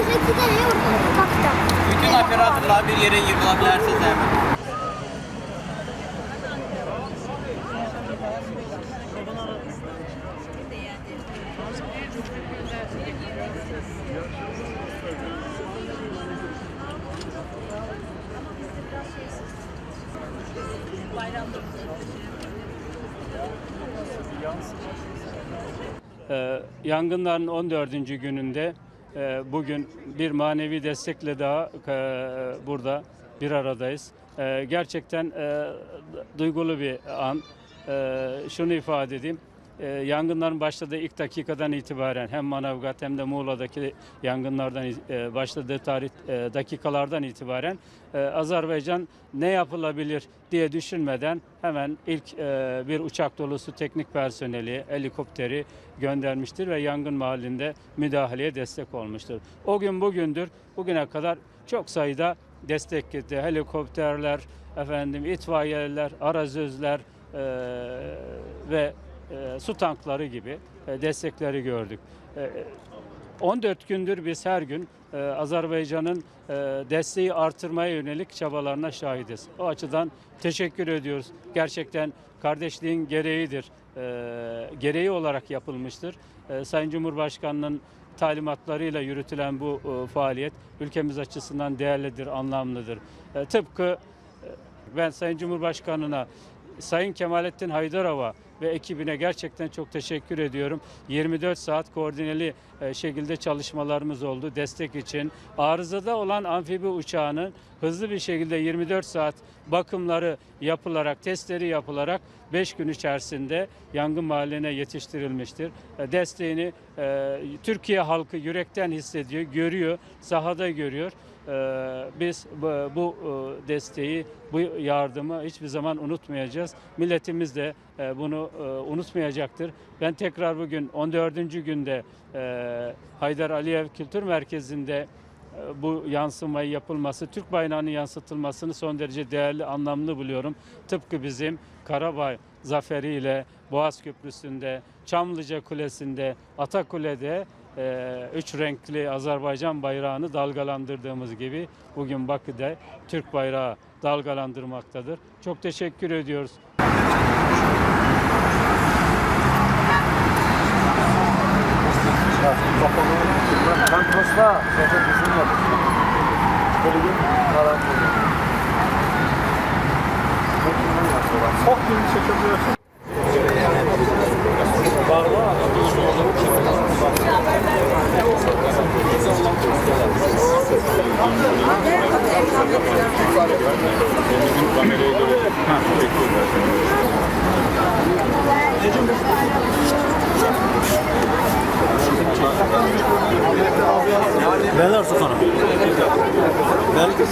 202'de ne vurdu? Kaptan. Bütün operatorlar bir yere yığıla bilərsiniz həmin. Ee, yangınların 14. gününde bugün bir manevi destekle daha e, burada bir aradayız. E, gerçekten e, duygulu bir an. E, şunu ifade edeyim. E, yangınların başladığı ilk dakikadan itibaren hem Manavgat hem de Muğla'daki yangınlardan e, başladığı tarih e, dakikalardan itibaren e, Azerbaycan ne yapılabilir diye düşünmeden hemen ilk e, bir uçak dolusu teknik personeli, helikopteri göndermiştir ve yangın mahallinde müdahaleye destek olmuştur. O gün bugündür, bugüne kadar çok sayıda destek gitti. Helikopterler, efendim itfaiyeler, arazözler e, ve e, su tankları gibi e, destekleri gördük. E, 14 gündür biz her gün e, Azerbaycan'ın e, desteği artırmaya yönelik çabalarına şahidiz. O açıdan teşekkür ediyoruz. Gerçekten kardeşliğin gereğidir. E, gereği olarak yapılmıştır. E, Sayın Cumhurbaşkanı'nın talimatlarıyla yürütülen bu e, faaliyet ülkemiz açısından değerlidir, anlamlıdır. E, tıpkı e, ben Sayın Cumhurbaşkanı'na Sayın Kemalettin Haydarova ve ekibine gerçekten çok teşekkür ediyorum. 24 saat koordineli e, şekilde çalışmalarımız oldu destek için. Arızada olan amfibi uçağının hızlı bir şekilde 24 saat bakımları yapılarak, testleri yapılarak 5 gün içerisinde yangın mahalline yetiştirilmiştir. E, Desteğini e, Türkiye halkı yürekten hissediyor, görüyor, sahada görüyor. Ee, Biz bu, e, desteği, bu yardımı hiçbir zaman unutmayacağız. Milletimiz de e, bunu e, unutmayacaktır. Ben tekrar bugün 14. günde e, Haydar Aliyev Kültür Merkezi'nde e, bu yansımayı yapılması, Türk bayrağının yansıtılmasını son derece değerli, anlamlı buluyorum. Tıpkı bizim Karabağ zaferiyle Boğaz Köprüsü'nde, Çamlıca Kulesi'nde, Atakule'de e, üç renkli Azerbaycan bayrağını dalgalandırdığımız gibi bugün Bakü'de Türk bayrağı dalgalandırmaktadır. Çok teşekkür ediyoruz. Posta zaten bizim. Böyle bir karantina. Çok gün çekebiliyorsun. Beyler Sultanım. Belki